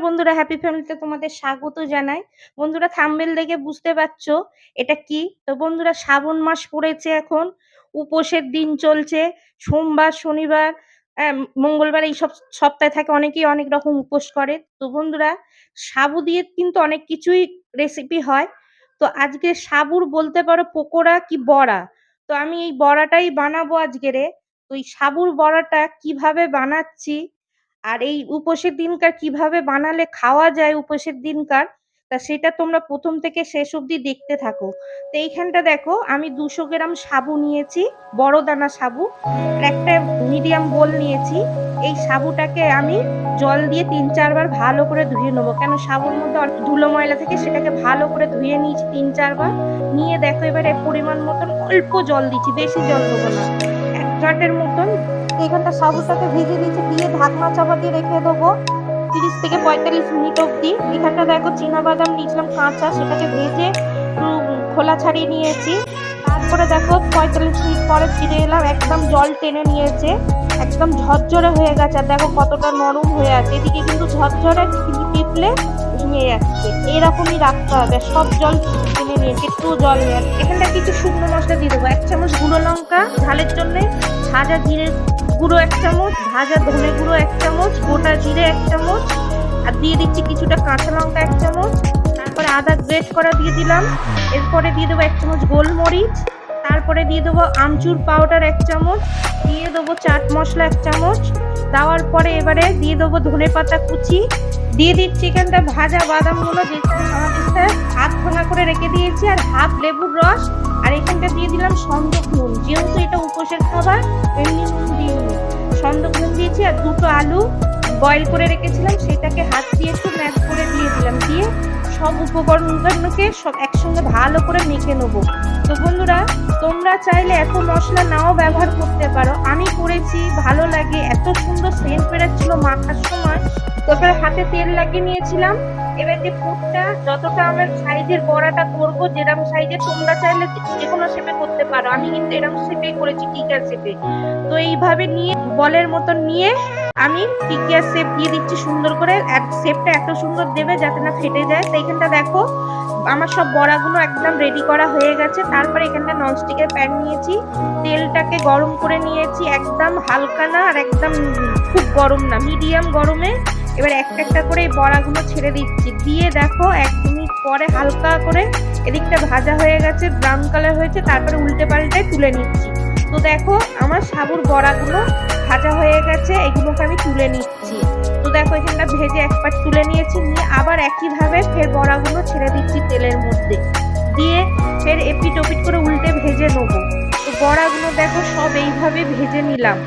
Happy ফ্যামিলিতে তোমাদের স্বাগত জানাই। বন্ধুরা থাম্বেল দেখে বুঝতে পারছ এটা কি? তো বন্ধুরা, শ্রাবণ মাস পড়েছে এখন, উপোসের দিন চলছে, সোমবার, শনিবার মঙ্গলবার এই সব সপ্তাহে থাকে, অনেকেই অনেক রকম উপোস করে। তো বন্ধুরা, সাবু দিয়ে কিন্তু অনেক কিছুই রেসিপি হয়। তো আজকে সাবুর বলতে পারো পকোড়া কি বড়া? তো আমি এই বড়াটাই বানাবো আজকে রে তো এই সাবুর বড়াটা কীভাবে বানাচ্ছি আর এই উপোসের দিনকার কীভাবে বানালে খাওয়া যায় উপোসের দিনকার, তা সেটা তোমরা প্রথম থেকে শেষ অবধি দেখতে থাকো। তো এইখানটা দেখো, আমি দুশো গ্রাম সাবু নিয়েছি বড় দানা সাবু একটা মিডিয়াম বোল নিয়েছি। এই সাবুটাকে আমি জল দিয়ে তিন চারবার ভালো করে ধুয়ে নেব। কেন সাবুর মধ্যে ধুলো ময়লা থেকে, সেটাকে ভালো করে ধুয়ে নিয়েছি তিন চারবার। নিয়ে দেখো এবারে পরিমাণ মতন অল্প জল দিচ্ছি, বেশি জল দেবো না। এক কাটের মতন এখানটা সাবুটাকে ভেজে দিয়েছি, দিয়ে ঢাকনা চাপা দিয়ে রেখে দেবো। তিরিশ থেকে পঁয়তাল্লিশ মিনিট অবধি। এখানটা দেখো বাদাম নিয়েছিলাম, কাঁচা, সেটাকে ভেজে খোলা ছাড়িয়ে নিয়েছি। তারপরে দেখো পঁয়তাল্লিশ মিনিট পরে ফিরে এলাম, একদম জল টেনে নিয়েছে। একদম ঝরঝরে হয়ে গেছে, আর দেখো কতটা নরম হয়ে আছে। এদিকে কিন্তু ঝরঝরে কিন্তু টিপলে ভেঙে যাচ্ছে। এরকমই রাখতে হবে সব জল টেনে নিয়েছে, একটু জল নেই। এখানটা কিছু শুকনো মশলা দিয়ে দেবো, এক চামচ গুঁড়ো লঙ্কা, ঝালের জন্য ভাজা জিরে গুঁড়ো এক চামচ, ভাজা ধনে গুঁড়ো এক চামচ, গোটা জিরে এক চামচ, আর দিয়ে দিচ্ছি কিছুটা কাঁচা লঙ্কা এক চামচ। তারপরে আদা গ্রেট করা দিয়ে দিলাম। এরপরে দিয়ে দেবো এক চামচ গোলমরিচ। তারপরে দিয়ে দেবো আমচুর পাউডার এক চামচ। দিয়ে দেবো চাট মশলা এক চামচ। দেওয়ার পরে এবারে দিয়ে দেবো ধনে পাতা কুচি। দিয়ে দিচ্ছি এখানটা ভাজা বাদামগুলো, যেটা আমাদের হাত ভাঙা করে রেখে দিয়েছি, আর হাফ লেবুর রস। আর এখানটা দিয়ে দিলাম সন্দক নুন। যেহেতু এটা উপোসের খাবার, এমনি নুন দিইনি। সন্দক নুন দিয়েছি আর দুটো আলু বয়েল করে রেখেছিলাম, সেটাকে হাত দিয়ে একটু ম্যাশ করে দিয়ে দিলাম। দিয়ে সব উপকরণগুলোকে সব একসঙ্গে ভালো করে মেখে নেব। তো বন্ধুরা, তোমরা চাইলে এত মশলা নাও ব্যবহার করতে পারো। আমি করেছি, ভালো লাগে। এত সুন্দর সেন্ট বেরোচ্ছিল মাখার সময়। তারপরে হাতে তেল লাগিয়ে নিয়েছিলাম। এবার যে পুরটা, যতটা আমার সাইজের বড়াটা করব যেরকম সাইজের তোমরা চাইলে যে কোনো শেপে করতে পারো। আমি কিন্তু এরকম শেপেই করেছি টিকার শেপে তো এইভাবে নিয়ে, বলের মতন নিয়ে আমি টিকিয়ার শেপ দিয়ে দিচ্ছি সুন্দর করে। শেপটা এত সুন্দর দেবে যাতে না ফেটে যায়। তো এইখানটা দেখো, আমার সব বড়াগুলো একদম রেডি করা হয়ে গেছে। তারপরে এখানটা ননস্টিকের প্যান নিয়েছি। তেলটাকে গরম করে নিয়েছি। একদম হালকা না, আর একদম খুব গরম না মিডিয়াম গরমে। এবার একটা একটা করে এই বড়াগুলো ছেড়ে দিচ্ছি। দিয়ে দেখো এক মিনিট পরে হালকা করে এদিকটা ভাজা হয়ে গেছে ব্রাউন কালার হয়েছে, তারপরে উল্টে পাল্টে তুলে নিচ্ছি। তো দেখো আমার সাবুর বড়াগুলো ভাজা হয়ে গেছে, এগুলোকে আমি তুলে নিচ্ছি। তো দেখো এখানটা ভেজে এক পাট তুলে নিয়েছি, নিয়ে আবার একইভাবে ফের বড়াগুলো ছেড়ে দিচ্ছি তেলের মধ্যে। দিয়ে ফের এপিট ওপিট করে উল্টে ভেজে নেব। তো বড়াগুলো দেখো সব এইভাবে ভেজে নিলাম।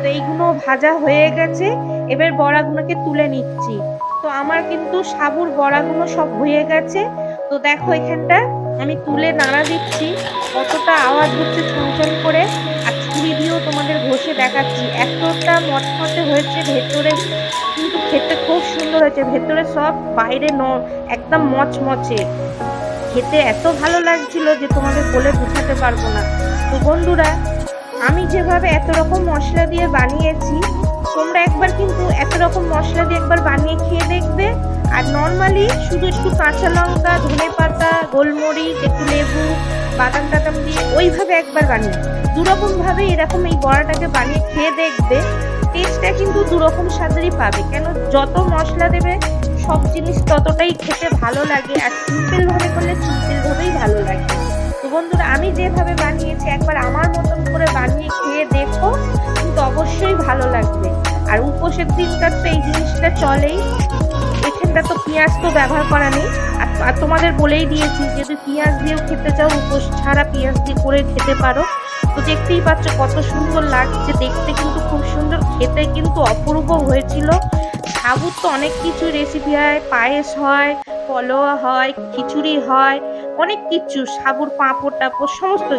তো এইগুলো ভাজা হয়ে গেছে এবার বড়াগুলোকে তুলে নিচ্ছি। তো আমার কিন্তু সাবুর বড়াগুলো সব হয়ে গেছে। তো দেখো এখানটা, আমি তুলে নাড়া দিচ্ছি। কতটা আওয়াজ হচ্ছে ছনছন করে। আর ছুরি দিয়েও তোমাদের ঘষে দেখাচ্ছি। এতটা মটমটে হয়েছে ভেতরে, কিন্তু খেতে খুব সুন্দর হয়েছে। ভেতরে সব বাইরে ন, একদম মচমচে। খেতে এত ভালো লাগছিল যে তোমাদের বলে বোঝাতে পারব না। তো বন্ধুরা, আমি যেভাবে এত রকম মশলা দিয়ে বানিয়েছি তোমরা একবার কিন্তু এত রকম মশলা দিয়ে একবার বানিয়ে খেয়ে দেখবে। আর নর্মালি শুধু একটু কাঁচা লঙ্কা, ধনে পাতা, গোলমরিচ, একটু লেবু, বাদাম টাদাম দিয়ে ওইভাবে একবার বানিয়ে দুরকম ভাবে এরকম এই বড়াটাকে বানিয়ে খেয়ে দেখবে টেস্টটা কিন্তু দুরকম স্বাদেরই পাবে। কেন যত মশলা দেবে, সব জিনিস ততটাই খেতে ভালো লাগে আর সিম্পল ভাবে করলে সিম্পল ভাবেই ভালো লাগে। তো বন্ধুরা, আমি যেভাবে বানিয়েছি, একবার আমার মতন করে বানিয়ে খেয়ে দেখো, কিন্তু অবশ্যই ভালো লাগবে। উপোসের দিনকার তো এই জিনিসটা চলেই। এখানটা তো পেঁয়াজ তো ব্যবহার করা নেই। আর- তোমাদের বলেই দিয়েছি যদি পেঁয়াজ দিয়েও খেতে চাও, উপোস ছাড়া পেঁয়াজ দিয়ে করে খেতে পারো। তো দেখতেই পাচ্ছ কত সুন্দর লাগছে। দেখতে কিন্তু খুব সুন্দর, খেতে কিন্তু অপূর্ব হয়েছিল। সাবুর তো অনেক কিছু রেসিপি হয়, পায়েস হয় পলোয়া হয়, খিচুড়ি হয়, অনেক কিছু, সাবুর পাঁপড় টাপড়, সমস্ত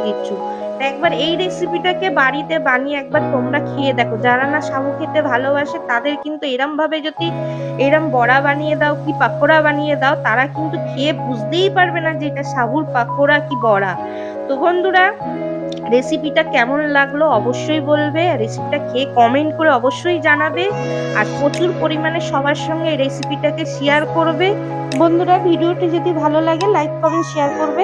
তা একবার এই রেসিপিটাকে বাড়িতে বানিয়ে একবার তোমরা খেয়ে দেখো। যারা না সাবু খেতে ভালোবাসে, তাদের কিন্তু এরমভাবে যদি এরম বড়া বানিয়ে দাও কি পাকোড়া বানিয়ে দাও, তারা কিন্তু খেয়ে বুঝতেই পারবে না যে এটা সাবুর পাকোড়া কি বড়া। তো বন্ধুরা রেসিপিটা কেমন লাগল অবশ্যই বলবে রেসিপিটা খেয়ে কমেন্ট করে অবশ্যই জানাবে, আর প্রচুর পরিমাণে সবার সঙ্গে এই রেসিপিটাকে শেয়ার করবে। বন্ধুরা ভিডিওটি যদি ভালো লাগে লাইক কমেন্ট শেয়ার করবে।